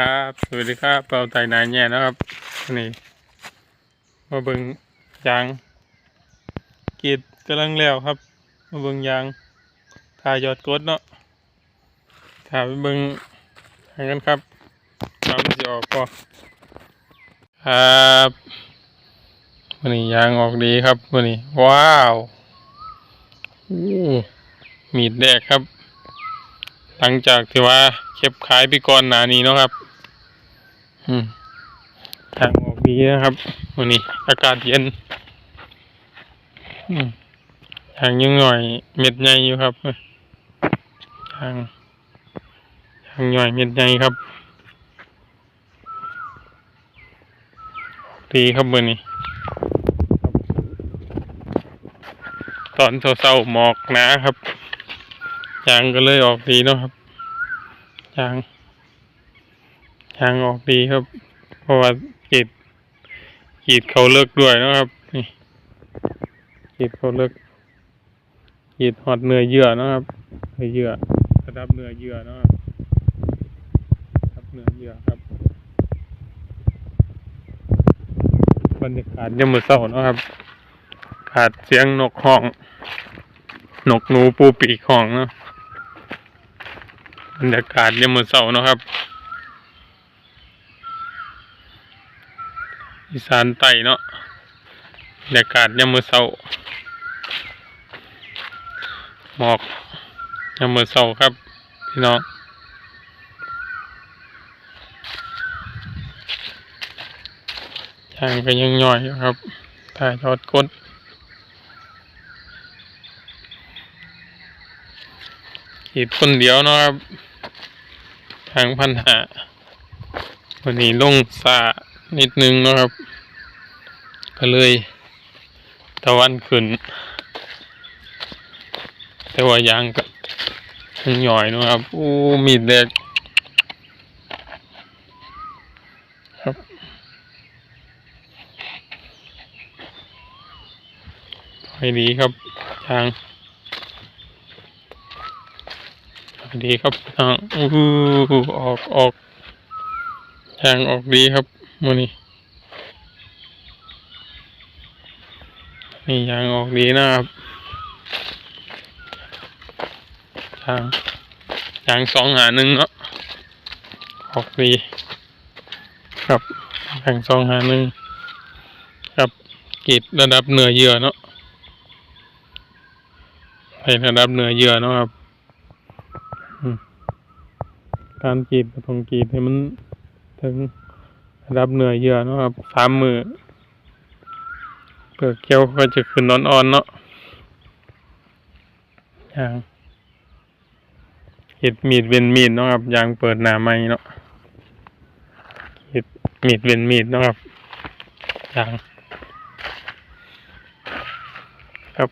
ครับ สวัสดีครับเปาไต่นายแย่นะครับนี่มาเบิ่งยางกีดกำลังแล้วครับ มาเบิ่งยางทายอดกดเนาะถาไปเบิ่งทางกันครับตามมันจะออกพอครับวันนี้ยางออกดีครับวันนี้ว้าวอู้มีดแดกครับ หลังจากที่ว่าเก็บขายไปก่อนหนานี้เนาะครับ อืมทางออกดีนะครับวันนี้ อากาศเย็น อืมทางยังหน่อยเม็ดใหญ่อยู่ครับทางทางหน่อยเม็ดใหญ่ครับ ดีครับมือนี้ตอนเศร้าๆหมอกนะครับ ยางก็เลยออกดีเนาะครับยางยางออกดีครับ เพราะว่ากีดกีดเขาเลิกด้วยนะครับนี่กีดเขาเลิกกีดหอดเนื้อเยื่อนะครับเนื้อเยื่อระดับเนื้อเยื่อนะครับระดับเนื้อเยื่อครับบรรยากาศยามมื้อเช้านะครับขาดเสียงนกห้อง นกหนูปูปีกห้องเนาะ บรรยากาศยามมื้อเช้าเนาะครับ อีสานใต้เนาะบรรยากาศยามมื้อเช้าหมอกยามมื้อเช้าครับ พี่น้องช่างก็ยังย่อยอยู่ครับถ่ายทอดกดขีดคนเดียวนะครับ ทางพันหาวันนี้ลงสานิดนึงนะครับ ก็เลยตะวันขึ้น แต่ว่ายางก็ยังหย่อยนะครับอู้มีดแดกครับให้ดีครับทางให้ ดีครับทางอู้ออกออกทางออกดีครับมือนี้นี่ยางออกดีนะครับทางยางสองหาหนึ่งเนาะออกดี ครับยางสองหาหนึ่งครับกีดระดับเหนือเยื่อเนาะให้ระดับเหนือเยื่อเนาะครับอืม การกรีดก็ต้องกรีดให้มันถึงระดับเหนื้อเยื่อนะครับสามมือเปลือกเกี้ยวก็จะขึ้นอ่อนๆเนาะยางเห็ดมีดเวนมีดนะครับยางเปิดหนาไม้เนาะเห็ดมีดเวนมีดนะครับยางครับ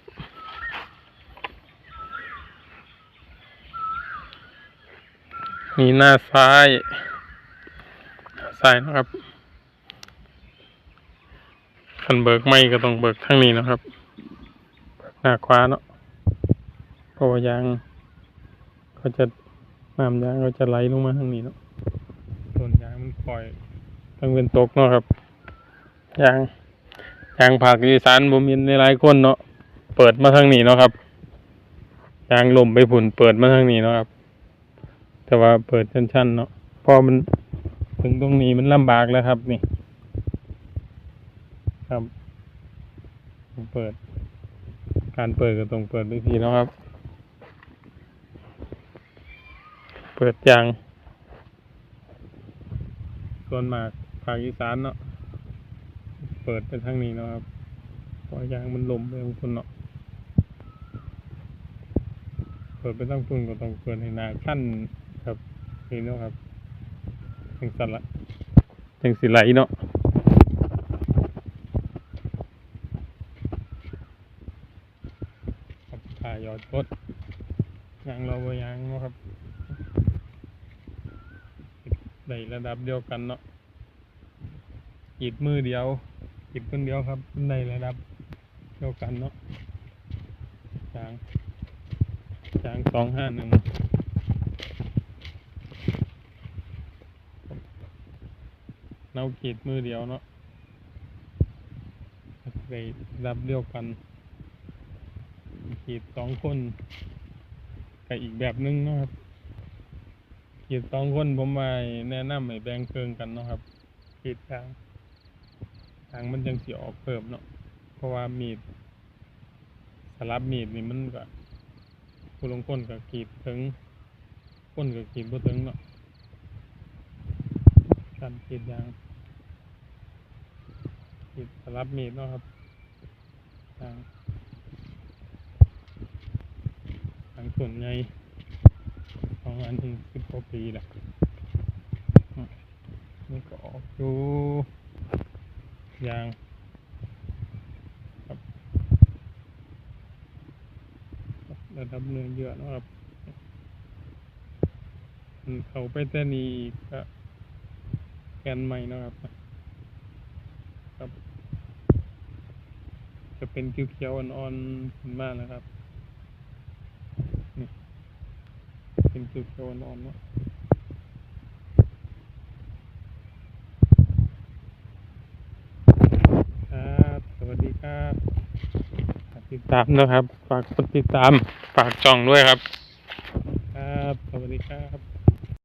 มีหน้าซ้ายซ้ายนะครับคันเบิกไม่ก็ต้องเบิกทางนี้นะครับ หน้าขวาเนาะเพราะว่ายางเขาจะน้ำยางเขาจะไหลลงมาทางนี้เนาะส่วนยางมันปล่อยทั้งเป็นตกเนาะครับยางยางผักอีสานบ่มีในหลายคนเนาะเปิดมาทางนี้เนาะครับยางลมไปผุ่นเปิดมาทางนี้เนาะครับ แต่ว่าเปิดชั้นๆเนาะพอมันถึงตรงนี้มันลำบากแล้วครับนี่ ครับเปิด การเปิดก็ต้องเปิดด้วยทีนะครับ เปิดยางส่วนมากภาคอีสานเนาะเปิดไปทางนี้นะครับเพราะยางมันลมไปทางคุณเนาะเปิดไปทางคุณก็ต้องเปิดให้หนาขั้น ครับนี่เนาะครับจังสันละจังสิไหลเนาะครับถ่ายยอดกดยางเราบ่ยางเนาะครับได้ระดับเดียวกันเนาะกีดมือเดียวกีดคนเดียวครับในระดับเดียวกันเนาะยางยางสองห้าหนึ่ง เนาขีดมือเดียวเนาะไปรับเดียวกันขีดสองคนกับอีกแบบหนึงนะครับขีดสองคนผมมาแนะนำให้แบ่งเครื่องกันเนาะครับขีดทางทางมันจังเสิออกเพิ่มเนาะเพราะว่ามีดสลับมีดนี่มันก็ผู้ลงคนก็ขีดถึงคนก็ขีดบ่ถึงเนาะ การขีดยางขีดสลับมีดเนาะครับทางทางส่วนใหญ่ของอันถึงสิบกว่าปีแหละนี่ก็ออกอยู่ยางครับระดับเนื้อเยอะนะครับเขาไปแต่นี้ก็ แกนใหม่นะครับครับ จะเป็นเขียวๆอ่อนๆขึ้นมาแล้วครับนี่เป็นเขียวๆอ่อนๆเนาะครับสวัสดีครับฝากติดตามนะครับ ฝากกดติดตามฝากจองด้วยครับ ครับ สวัสดีครับ